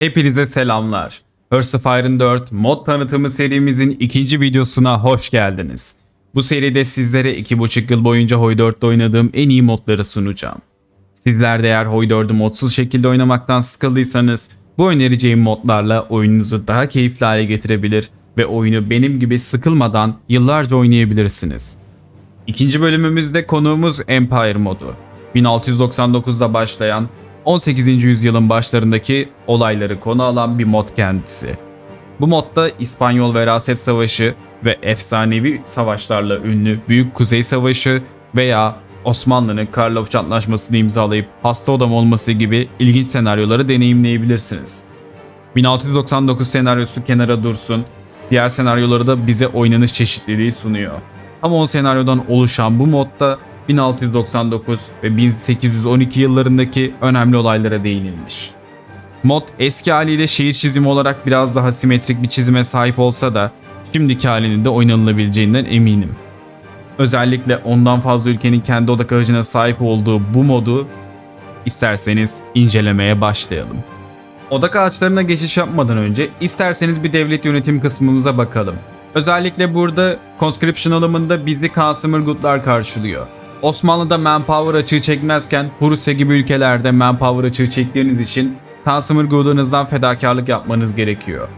Hepinize selamlar. Hearts of Iron 4 mod tanıtımı serimizin ikinci videosuna hoş geldiniz. Bu seride sizlere 2,5 yıl boyunca Hoi 4'te oynadığım en iyi modları sunacağım. Sizler de eğer Hoi 4'ü modsuz şekilde oynamaktan sıkıldıysanız bu önereceğim modlarla oyununuzu daha keyifli hale getirebilir ve oyunu benim gibi sıkılmadan yıllarca oynayabilirsiniz. İkinci bölümümüzde konuğumuz Empire modu. 1699'da başlayan 18. yüzyılın başlarındaki olayları konu alan bir mod kendisi. Bu modda İspanyol Veraset Savaşı ve efsanevi savaşlarla ünlü Büyük Kuzey Savaşı veya Osmanlı'nın Karlofça Antlaşması'nı imzalayıp hasta adam olması gibi ilginç senaryoları deneyimleyebilirsiniz. 1699 senaryosu kenara dursun, diğer senaryoları da bize oynanış çeşitliliği sunuyor. Tam 10 senaryodan oluşan bu modda 1699 ve 1812 yıllarındaki önemli olaylara değinilmiş. Mod eski haliyle şehir çizimi olarak biraz daha simetrik bir çizime sahip olsa da şimdiki halinin de oynanılabileceğinden eminim. Özellikle ondan fazla ülkenin kendi odak ağacına sahip olduğu bu modu isterseniz incelemeye başlayalım. Odak ağaçlarına geçiş yapmadan önce isterseniz bir devlet yönetim kısmımıza bakalım. Özellikle burada conscription alımında bizi Kasım Irgutlar karşılıyor. Osmanlı'da manpower açığı çekmezken Prusya gibi ülkelerde manpower açığı çektiğiniz için Kasım Irgut'unuzdan fedakarlık yapmanız gerekiyor.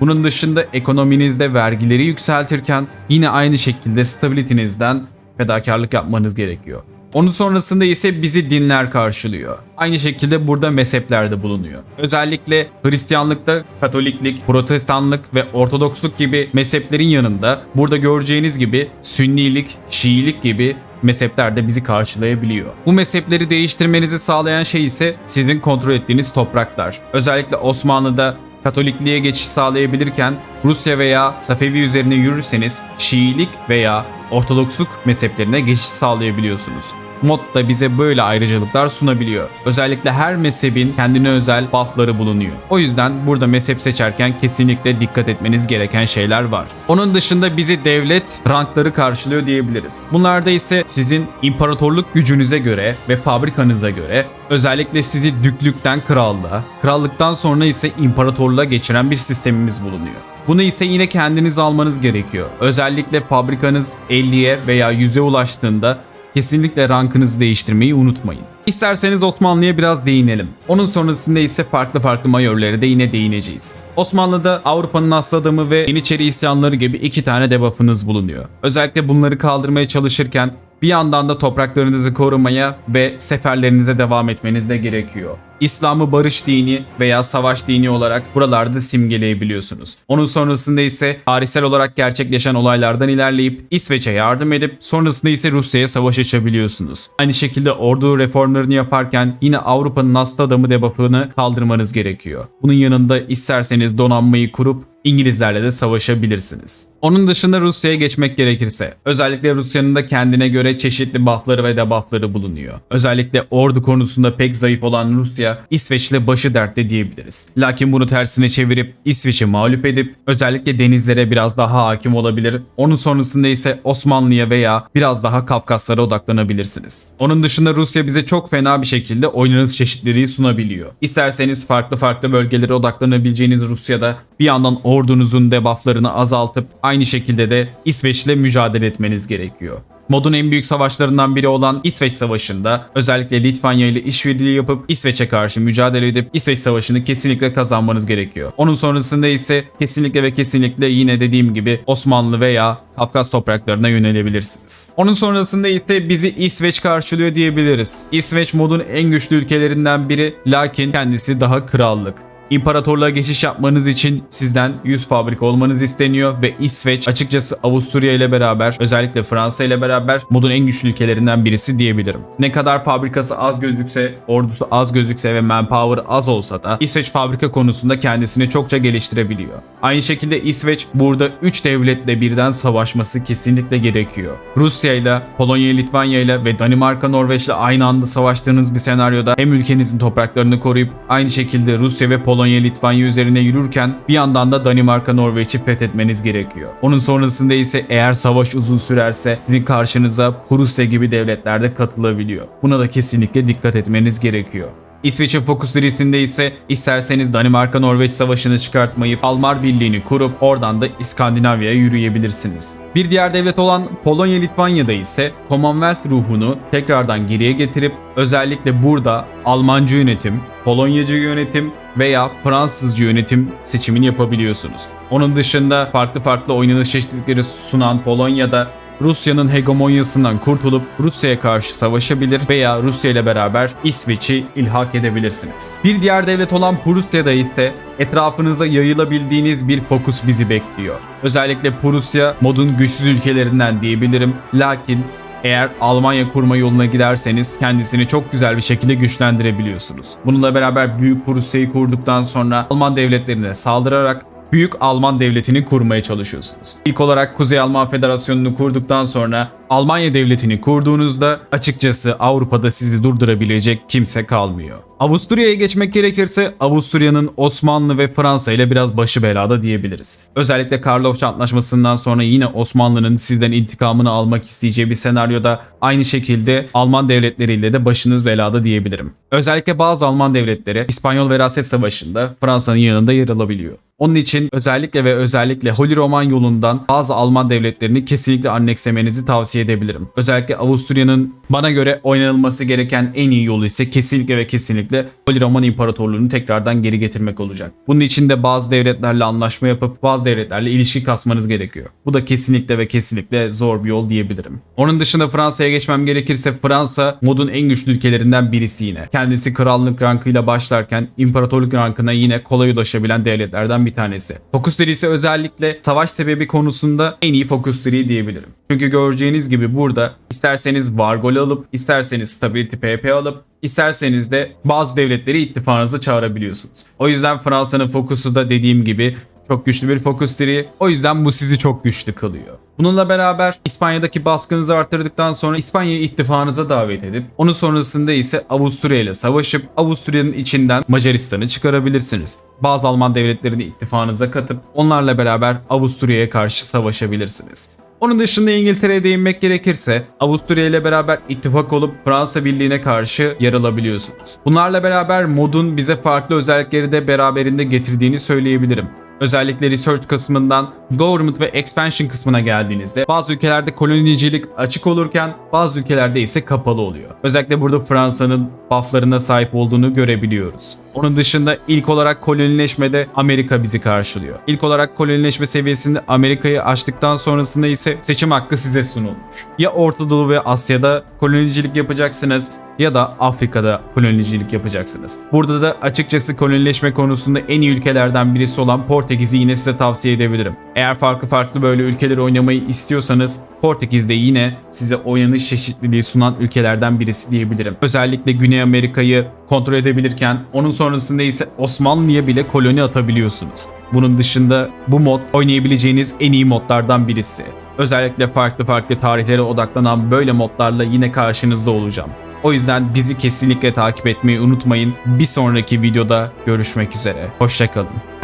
Bunun dışında ekonominizde vergileri yükseltirken yine aynı şekilde stabilitinizden fedakarlık yapmanız gerekiyor. Onun sonrasında ise bizi dinler karşılıyor. Aynı şekilde burada mezhepler de bulunuyor. Özellikle Hristiyanlıkta Katoliklik, Protestanlık ve Ortodoksluk gibi mezheplerin yanında burada göreceğiniz gibi Sünnilik, Şiilik gibi mezhepler de bizi karşılayabiliyor. Bu mezhepleri değiştirmenizi sağlayan şey ise sizin kontrol ettiğiniz topraklar. Özellikle Osmanlı'da Katolikliğe geçiş sağlayabilirken Rusya veya Safevi üzerine yürürseniz Şiilik veya Ortodoksluk mezheplerine geçiş sağlayabiliyorsunuz. Mod da bize böyle ayrıcalıklar sunabiliyor. Özellikle her mezhebin kendine özel buffları bulunuyor. O yüzden burada mezhep seçerken kesinlikle dikkat etmeniz gereken şeyler var. Onun dışında bizi devlet rankları karşılıyor diyebiliriz. Bunlarda ise sizin imparatorluk gücünüze göre ve fabrikanıza göre özellikle sizi düklükten krallığa, krallıktan sonra ise imparatorluğa geçiren bir sistemimiz bulunuyor. Bunu ise yine kendiniz almanız gerekiyor. Özellikle fabrikanız 50'ye veya 100'e ulaştığında kesinlikle rankınızı değiştirmeyi unutmayın. İsterseniz Osmanlı'ya biraz değinelim. Onun sonrasında ise farklı farklı mayorlara da yine değineceğiz. Osmanlı'da Avrupa'nın aslı ve Yeniçeri isyanları gibi iki tane debuff'ınız bulunuyor. Özellikle bunları kaldırmaya çalışırken bir yandan da topraklarınızı korumaya ve seferlerinize devam etmeniz de gerekiyor. İslam'ı barış dini veya savaş dini olarak buralarda simgeleyebiliyorsunuz. Onun sonrasında ise tarihsel olarak gerçekleşen olaylardan ilerleyip İsveç'e yardım edip sonrasında ise Rusya'ya savaş açabiliyorsunuz. Aynı şekilde ordu reformlarını yaparken yine Avrupa'nın hasta adamı debuff'ını kaldırmanız gerekiyor. Bunun yanında isterseniz donanmayı kurup İngilizlerle de savaşabilirsiniz. Onun dışında Rusya'ya geçmek gerekirse, özellikle Rusya'nın da kendine göre çeşitli buffları ve debuffları bulunuyor. Özellikle ordu konusunda pek zayıf olan Rusya, İsveç'le başı dertte diyebiliriz. Lakin bunu tersine çevirip İsveç'i mağlup edip özellikle denizlere biraz daha hakim olabilir. Onun sonrasında ise Osmanlı'ya veya biraz daha Kafkaslara odaklanabilirsiniz. Onun dışında Rusya bize çok fena bir şekilde oynanış çeşitliliği sunabiliyor. İsterseniz farklı farklı bölgelere odaklanabileceğiniz Rusya'da bir yandan ordunuzun debufflarını azaltıp aynı şekilde de İsveç'le mücadele etmeniz gerekiyor. Modun en büyük savaşlarından biri olan İsveç Savaşı'nda özellikle Litvanya ile işbirliği yapıp İsveç'e karşı mücadele edip İsveç Savaşı'nı kesinlikle kazanmanız gerekiyor. Onun sonrasında ise kesinlikle ve kesinlikle yine dediğim gibi Osmanlı veya Kafkas topraklarına yönelebilirsiniz. Onun sonrasında ise bizi İsveç karşılıyor diyebiliriz. İsveç modun en güçlü ülkelerinden biri lakin kendisi daha krallık. İmparatorluğa geçiş yapmanız için sizden 100 fabrika olmanız isteniyor ve İsveç açıkçası Avusturya ile beraber özellikle Fransa ile beraber modun en güçlü ülkelerinden birisi diyebilirim. Ne kadar fabrikası az gözükse, ordusu az gözükse ve manpower az olsa da İsveç fabrika konusunda kendisini çokça geliştirebiliyor. Aynı şekilde İsveç burada 3 devletle birden savaşması kesinlikle gerekiyor. Rusya ile, Polonya, Litvanya ile ve Danimarka, Norveç ile aynı anda savaştığınız bir senaryoda hem ülkenizin topraklarını koruyup aynı şekilde Rusya ve Polonya, Litvanya üzerine yürürken bir yandan da Danimarka, Norveç'i fethetmeniz gerekiyor. Onun sonrasında ise eğer savaş uzun sürerse sizin karşınıza Prusya gibi devletler de katılabiliyor. Buna da kesinlikle dikkat etmeniz gerekiyor. İsveç'in Focus serisinde ise isterseniz Danimarka-Norveç savaşını çıkartmayıp Almar Birliği'ni kurup oradan da İskandinavya'ya yürüyebilirsiniz. Bir diğer devlet olan Polonya-Litvanya'da ise Commonwealth ruhunu tekrardan geriye getirip özellikle burada Almancı yönetim, Polonyacı yönetim veya Fransızcı yönetim seçimini yapabiliyorsunuz. Onun dışında farklı farklı oynanış çeşitlilikleri sunan Polonya'da Rusya'nın hegemonyasından kurtulup Rusya'ya karşı savaşabilir veya Rusya ile beraber İsveç'i ilhak edebilirsiniz. Bir diğer devlet olan Prusya'da ise etrafınıza yayılabildiğiniz bir fokus bizi bekliyor. Özellikle Prusya modun güçsüz ülkelerinden diyebilirim. Lakin eğer Almanya kurma yoluna giderseniz kendisini çok güzel bir şekilde güçlendirebiliyorsunuz. Bununla beraber Büyük Prusya'yı kurduktan sonra Alman devletlerine saldırarak Büyük Alman devletini kurmaya çalışıyorsunuz. İlk olarak Kuzey Alman Federasyonu'nu kurduktan sonra Almanya devletini kurduğunuzda açıkçası Avrupa'da sizi durdurabilecek kimse kalmıyor. Avusturya'ya geçmek gerekirse Avusturya'nın Osmanlı ve Fransa ile biraz başı belada diyebiliriz. Özellikle Karlofça Antlaşması'ndan sonra yine Osmanlı'nın sizden intikamını almak isteyeceği bir senaryoda aynı şekilde Alman devletleriyle de başınız belada diyebilirim. Özellikle bazı Alman devletleri İspanyol Veraset Savaşı'nda Fransa'nın yanında yer alabiliyor. Onun için özellikle ve özellikle Holy Roman yolundan bazı Alman devletlerini kesinlikle annekslemenizi tavsiye edebilirim. Özellikle Avusturya'nın bana göre oynanılması gereken en iyi yolu ise kesinlikle ve kesinlikle Holy Roman İmparatorluğu'nu tekrardan geri getirmek olacak. Bunun için de bazı devletlerle anlaşma yapıp bazı devletlerle ilişki kasmanız gerekiyor. Bu da kesinlikle ve kesinlikle zor bir yol diyebilirim. Onun dışında Fransa'ya geçmem gerekirse Fransa modun en güçlü ülkelerinden birisi yine. Kendisi krallık rankıyla başlarken imparatorluk rankına yine kolay ulaşabilen devletlerden bir tanesi. Focus serisi özellikle savaş sebebi konusunda en iyi Focus seri diyebilirim. Çünkü göreceğiniz gibi burada isterseniz Vargol alıp, isterseniz Stability PP alıp, isterseniz de bazı devletleri ittifakınızı çağırabiliyorsunuz. O yüzden Fransa'nın fokusu da dediğim gibi çok güçlü bir fokus seri. O yüzden bu sizi çok güçlü kılıyor. Bununla beraber İspanya'daki baskınızı arttırdıktan sonra İspanya'yı ittifakınıza davet edip onun sonrasında ise Avusturya ile savaşıp Avusturya'nın içinden Macaristan'ı çıkarabilirsiniz. Bazı Alman devletlerini ittifakınıza katıp onlarla beraber Avusturya'ya karşı savaşabilirsiniz. Onun dışında İngiltere'ye değinmek gerekirse Avusturya ile beraber ittifak olup Fransa Birliği'ne karşı yer alabiliyorsunuz. Bunlarla beraber modun bize farklı özellikleri de beraberinde getirdiğini söyleyebilirim. Özellikle research kısmından government ve expansion kısmına geldiğinizde bazı ülkelerde kolonicilik açık olurken bazı ülkelerde ise kapalı oluyor. Özellikle burada Fransa'nın bufflarına sahip olduğunu görebiliyoruz. Onun dışında ilk olarak kolonileşmede Amerika bizi karşılıyor. İlk olarak kolonileşme seviyesinde Amerika'yı açtıktan sonrasında ise seçim hakkı size sunulmuş. Ya Orta Doğu ve Asya'da kolonicilik yapacaksınız ya da Afrika'da kolonicilik yapacaksınız. Burada da açıkçası kolonileşme konusunda en iyi ülkelerden birisi olan Portekiz'i yine size tavsiye edebilirim. Eğer farklı farklı böyle ülkeleri oynamayı istiyorsanız Portekiz de yine size oynanış çeşitliliği sunan ülkelerden birisi diyebilirim. Özellikle Güney Amerika'yı kontrol edebilirken onun sonrasında ise Osmanlı'ya bile koloni atabiliyorsunuz. Bunun dışında bu mod oynayabileceğiniz en iyi modlardan birisi. Özellikle farklı farklı tarihlere odaklanan böyle modlarla yine karşınızda olacağım. O yüzden bizi kesinlikle takip etmeyi unutmayın. Bir sonraki videoda görüşmek üzere. Hoşçakalın.